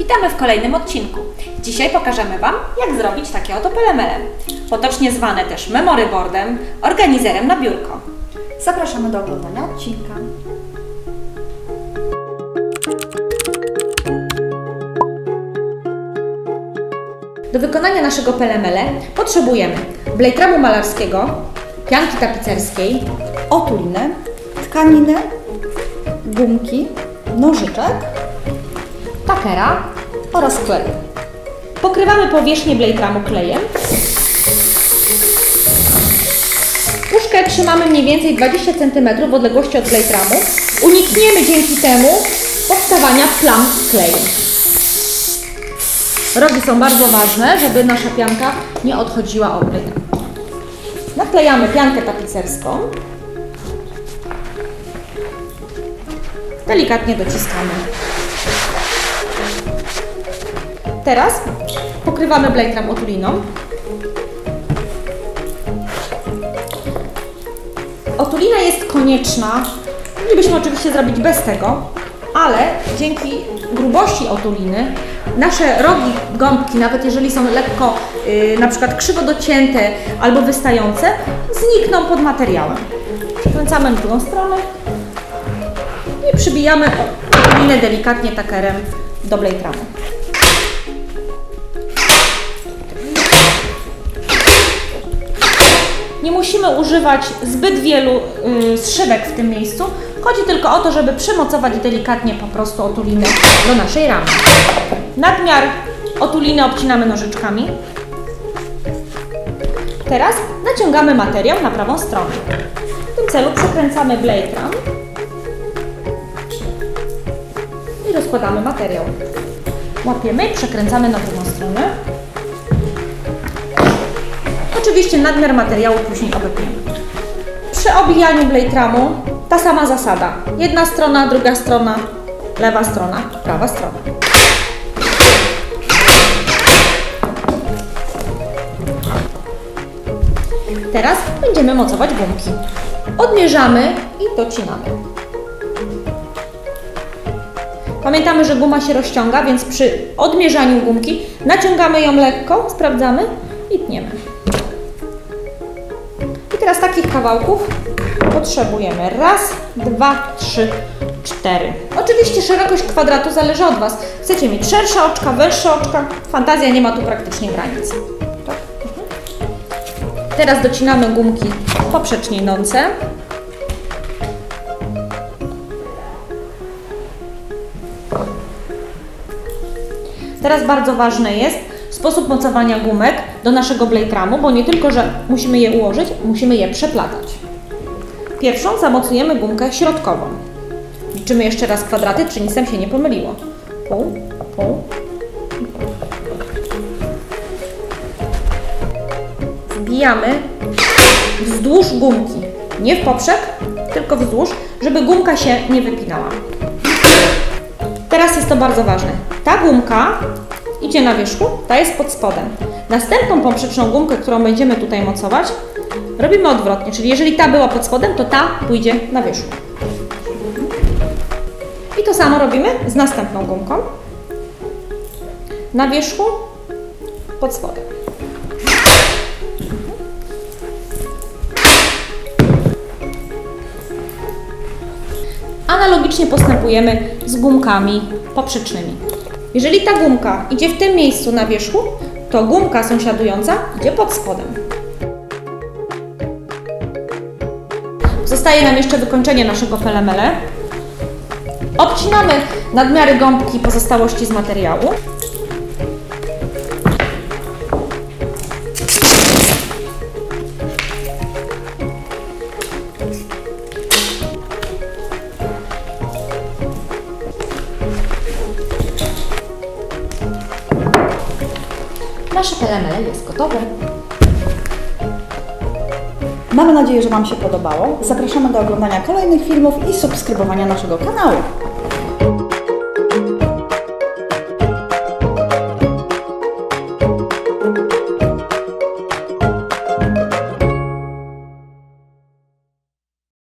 Witamy w kolejnym odcinku. Dzisiaj pokażemy Wam, jak zrobić takie oto pelemele, potocznie zwane też memory boardem, organizerem na biurko. Zapraszamy do oglądania odcinka. Do wykonania naszego pelemele potrzebujemy blejtramu malarskiego, pianki tapicerskiej, Otulinę, tkaninę, gumki, nożyczek takera, oraz klej. Pokrywamy powierzchnię blejtramu klejem. Puszkę trzymamy mniej więcej 20 cm w odległości od blejtramu. Unikniemy dzięki temu powstawania plam kleju. Rogi są bardzo ważne, żeby nasza pianka nie odchodziła od blejtramu. Naklejamy piankę tapicerską. Delikatnie dociskamy. Teraz pokrywamy blejtram otuliną. Otulina jest konieczna. Moglibyśmy oczywiście zrobić bez tego, ale dzięki grubości otuliny nasze rogi gąbki, nawet jeżeli są lekko yy, na przykład krzywo docięte albo wystające, znikną pod materiałem. Przekręcamy w drugą stronę i przybijamy otulinę delikatnie takerem do blejtramu. Nie musimy używać zbyt wielu zszywek w tym miejscu. Chodzi tylko o to, żeby przymocować delikatnie po prostu otulinę do naszej ramy. Nadmiar otuliny obcinamy nożyczkami. Teraz naciągamy materiał na prawą stronę. W tym celu przekręcamy blade ram i rozkładamy materiał. Łapiemy i przekręcamy na drugą stronę. Oczywiście nadmiar materiału później obetniemy. Przy obijaniu blade ta sama zasada. Jedna strona, druga strona, lewa strona, prawa strona. Teraz będziemy mocować gumki. Odmierzamy i docinamy. Pamiętamy, że guma się rozciąga, więc przy odmierzaniu gumki naciągamy ją lekko, sprawdzamy i tniemy. Teraz takich kawałków potrzebujemy. Raz, dwa, trzy, cztery. Oczywiście szerokość kwadratu zależy od Was. Chcecie mieć szersze oczka, węższe oczka. Fantazja nie ma tu praktycznie granic. Tak. Mhm. Teraz docinamy gumki poprzecznie idące. Teraz bardzo ważne jest sposób mocowania gumek do naszego blade ramu, bo nie tylko, że musimy je ułożyć, musimy je przeplatać. Pierwszą zamocujemy gumkę środkową. Liczymy jeszcze raz kwadraty, czy nic nam się nie pomyliło. Pół, pół. Wbijamy wzdłuż gumki. Nie w poprzek, tylko wzdłuż, żeby gumka się nie wypinała. Teraz jest to bardzo ważne. Ta gumka idzie na wierzchu, ta jest pod spodem. Następną poprzeczną gumkę, którą będziemy tutaj mocować, robimy odwrotnie, czyli jeżeli ta była pod spodem, to ta pójdzie na wierzchu. I to samo robimy z następną gumką. Na wierzchu, pod spodem. Analogicznie postępujemy z gumkami poprzecznymi. Jeżeli ta gumka idzie w tym miejscu na wierzchu, to gumka sąsiadująca idzie pod spodem. Zostaje nam jeszcze wykończenie naszego pelemele. Obcinamy nadmiary gąbki pozostałości z materiału. Nasze pelemele jest gotowe. Mamy nadzieję, że Wam się podobało. Zapraszamy do oglądania kolejnych filmów i subskrybowania naszego kanału.